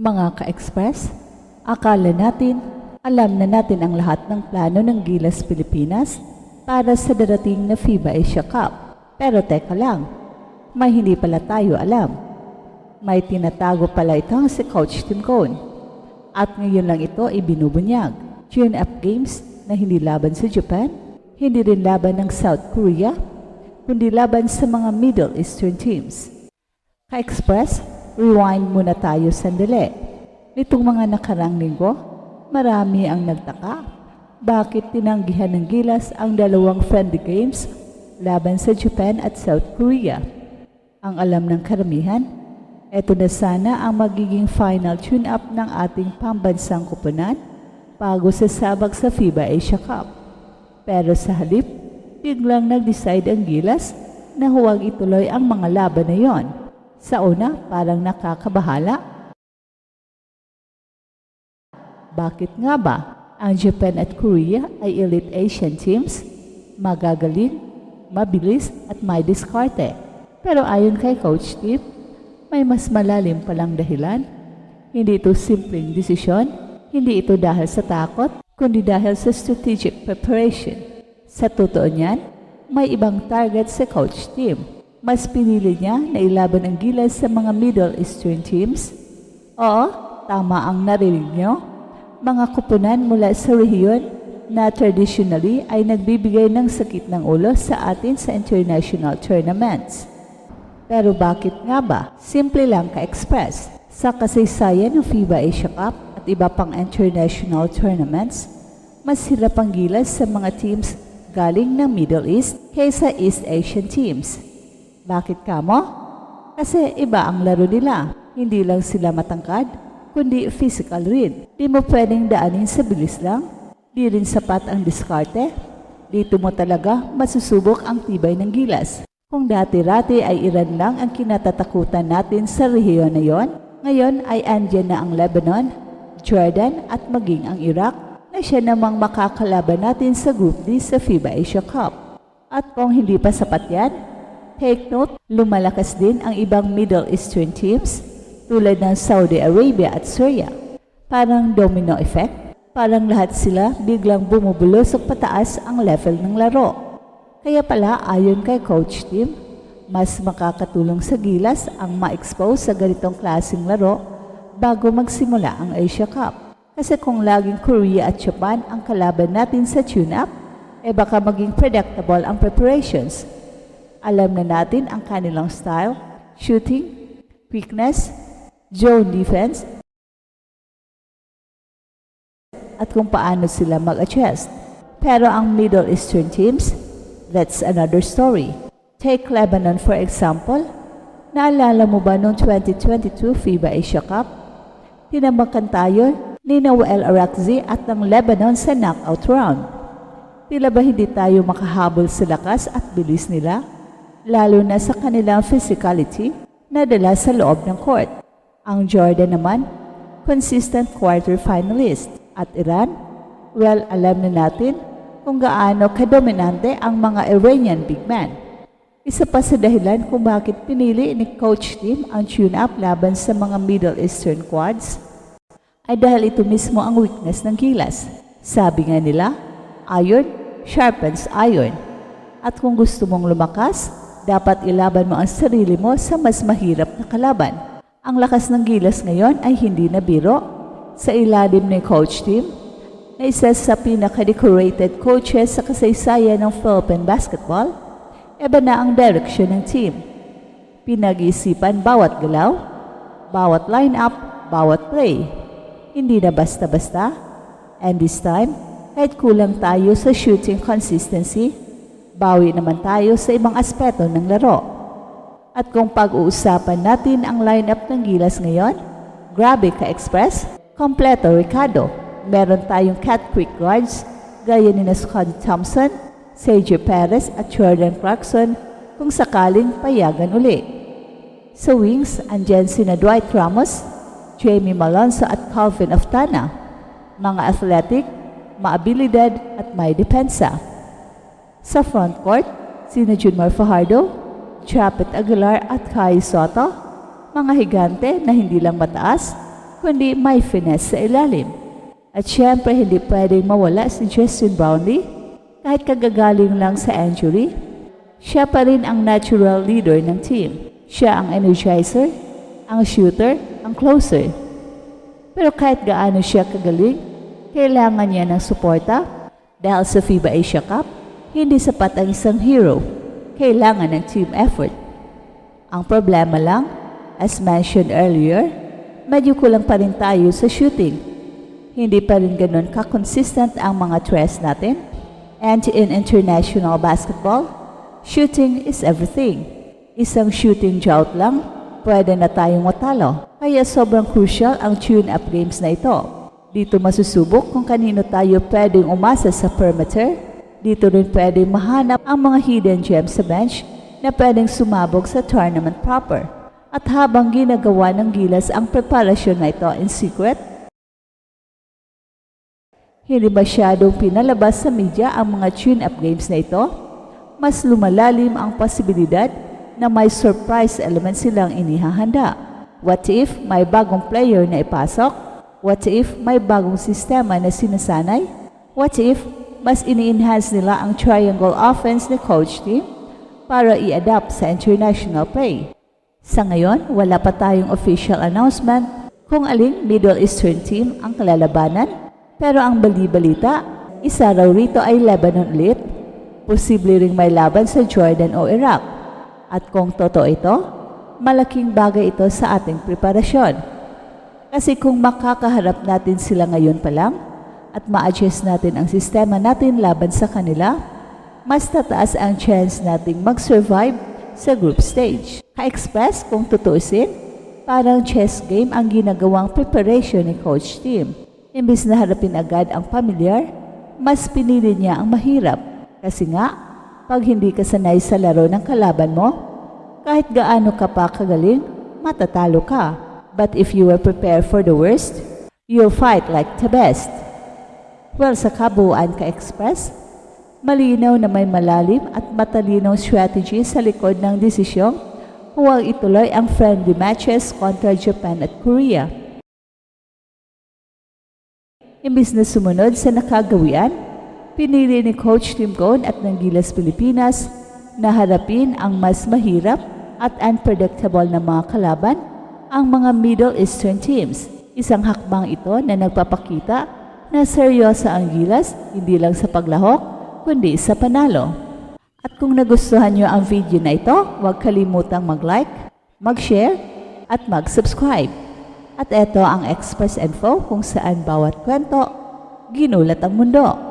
Mga ka-express, akala natin alam na natin ang lahat ng plano ng Gilas Pilipinas para sa darating na FIBA Asia Cup. Pero teka lang, may hindi pala tayo alam. May tinatago pala itong si Coach Tim Cone. At ngayon lang ito ibinubunyag. Tune-up games na hindi laban sa Japan, hindi rin laban ng South Korea, kundi laban sa mga Middle Eastern teams. Ka-Express, rewind muna tayo sandali. Nitong mga nakarang linggo, marami ang nagtaka. Bakit tinanggihan ng Gilas ang dalawang friendly games laban sa Japan at South Korea? Ang alam ng karamihan, ito na sana ang magiging final tune-up ng ating pambansang kupunan bago sasabak sa FIBA Asia Cup. Pero sa halip, biglang nag-decide ang Gilas na huwag ituloy ang mga laban na yon. Sa una, parang nakakabahala. Bakit nga ba ang Japan at Korea ay elite Asian teams? Magagaling, mabilis at may diskarte. Pero ayon kay Coach Tip, may mas malalim palang dahilan. Hindi ito simpleng desisyon, hindi ito dahil sa takot, kundi dahil sa strategic preparation. Sa totoo niyan, may ibang target sa coach team. Mas pinili niya na ilaban ang gilas sa mga Middle Eastern teams. Oo, tama ang narinig niyo. Mga kupunan mula sa rehiyon na traditionally ay nagbibigay ng sakit ng ulo sa atin sa international tournaments. Pero bakit nga ba? Simple lang ka-express. Sa kasaysayan ng FIBA Asia Cup at iba pang international tournaments, mas hirap ang gilas sa mga teams galing ng Middle East kaysa East Asian teams. Bakit kamo? Kasi iba ang laro nila. Hindi lang sila matangkad, kundi physical rin. Di mo pwedeng daanin sa bilis lang. Di rin sapat ang diskarte. Dito mo talaga masusubok ang tibay ng gilas. Kung dati-rati ay Iran lang ang kinatatakutan natin sa rehiyon na yon, ngayon ay andyan na ang Lebanon, Jordan at maging ang Iraq na siya namang makakalaban natin sa Group D sa FIBA Asia Cup. At kung hindi pa sapat yan, take note, lumalakas din ang ibang Middle Eastern teams tulad ng Saudi Arabia at Syria. Parang domino effect, parang lahat sila biglang bumubulusok pataas ang level ng laro. Kaya pala ayon kay Coach Tim, mas makakatulong sa gilas ang ma-expose sa ganitong klaseng laro bago magsimula ang Asia Cup. Kasi kung laging Korea at Japan ang kalaban natin sa tune-up, eh baka maging predictable ang preparations. Alam na natin ang kanilang style, shooting, quickness, zone defense, at kung paano sila mag-adjust. Pero ang Middle Eastern teams, that's another story. Take Lebanon for example. Naalala mo ba noong 2022 FIBA Asia Cup? Tinamakan tayo ni Noel Arakzi at ng Lebanon sa knockout round. Tila ba hindi tayo makahabol sa lakas at bilis nila? Lalo na sa kanilang physicality na dala sa loob ng court. Ang Jordan naman, consistent quarter finalist. At Iran, well, alam na natin kung gaano kadominante ang mga Iranian big man. Isa pa sa dahilan kung bakit pinili ni Coach Tim ang tune-up laban sa mga Middle Eastern quads ay dahil ito mismo ang weakness ng gilas. Sabi nga nila, iron sharpens iron. At kung gusto mong lumakas, dapat ilaban mo ang sarili mo sa mas mahirap na kalaban. Ang lakas ng gilas ngayon ay hindi na biro. Sa ilalim ni Coach Tim, na isa sa pinaka-decorated coaches sa kasaysayan ng Philippine basketball, eba na ang direction ng team. Pinag-iisipan bawat galaw, bawat lineup, bawat play. Hindi na basta-basta. And this time, kahit kulang tayo sa shooting consistency, bawi naman tayo sa ibang aspeto ng laro. At kung pag-uusapan natin ang lineup ng Gilas ngayon, grabe ka-express, kompleto Ricardo. Meron tayong Cat Quick Guards, gaya ni na Scottie Thompson, Sergio Perez at Jordan Clarkson kung sakaling payagan uli. Sa wings, andyan sina Dwight Ramos, Jamie Malonzo at Calvin Aftana. Mga athletic, maabilidad at may depensa. Sa front court, sina Junmar Fajardo, Chapet Aguilar at Kai Soto, mga higante na hindi lang mataas, kundi may finesse sa ilalim. At syempre hindi pwedeng mawala si Justin Brownlee kahit kagagaling lang sa injury. Siya pa rin ang natural leader ng team. Siya ang energizer, ang shooter, ang closer. Pero kahit gaano siya kagaling, kailangan niya ng suporta dahil sa FIBA Asia Cup, hindi sapat ang isang hero. Kailangan ng team effort. Ang problema lang, as mentioned earlier, medyo kulang pa rin tayo sa shooting. Hindi pa rin ganun ka-consistent ang mga tres natin. And in international basketball, shooting is everything. Isang shooting drought lang, pwede na tayong matalo. Kaya sobrang crucial ang tune-up games na ito. Dito masusubok kung kanino tayo pwedeng umasa sa perimeter. Dito rin pwedeng mahanap ang mga hidden gems sa bench na pwedeng sumabog sa tournament proper. At habang ginagawa ng gilas ang preparasyon na ito in secret, hindi masyadong pinalabas sa media ang mga tune-up games na ito. Mas lumalalim ang posibilidad na may surprise element silang inihahanda. What if may bagong player na ipasok? What if may bagong sistema na sinasanay? What if mas ini-enhance nila ang triangle offense ni coach team para i-adapt sa international play? Sa ngayon, wala pa tayong official announcement kung aling Middle Eastern team ang kalalabanan pero ang bali-balita, isa raw rito ay Lebanon ulit. Posible ring may laban sa Jordan o Iraq. At kung totoo ito, malaking bagay ito sa ating preparasyon. Kasi kung makakaharap natin sila ngayon pa lang at ma-adjust natin ang sistema natin laban sa kanila, mas tataas ang chance nating mag-survive sa group stage. Ka-express kung tutuusin, parang chess game ang ginagawang preparation ni coach team. Imbis na harapin agad ang pamilyar, mas pinili niya ang mahirap. Kasi nga, pag hindi ka sanay sa laro ng kalaban mo, kahit gaano ka pa kagaling, matatalo ka. But if you are prepared for the worst, you'll fight like the best. Well, sa kabuuan ka express, malinaw na may malalim at matalinong strategy sa likod ng desisyong huwag ituloy ang friendly matches kontra Japan at Korea. Imbis na sumunod sa nakagawian, pinili ni Coach Tim Cone at ng Gilas Pilipinas na harapin ang mas mahirap at unpredictable na mga kalaban, ang mga Middle Eastern teams. Isang hakbang ito na nagpapakita na seryosa ang Gilas hindi lang sa paglahok, kundi sa panalo. At kung nagustuhan nyo ang video na ito, huwag kalimutang mag-like, mag-share, at mag-subscribe. At ito ang Express Info kung saan bawat kwento, ginulat ang mundo.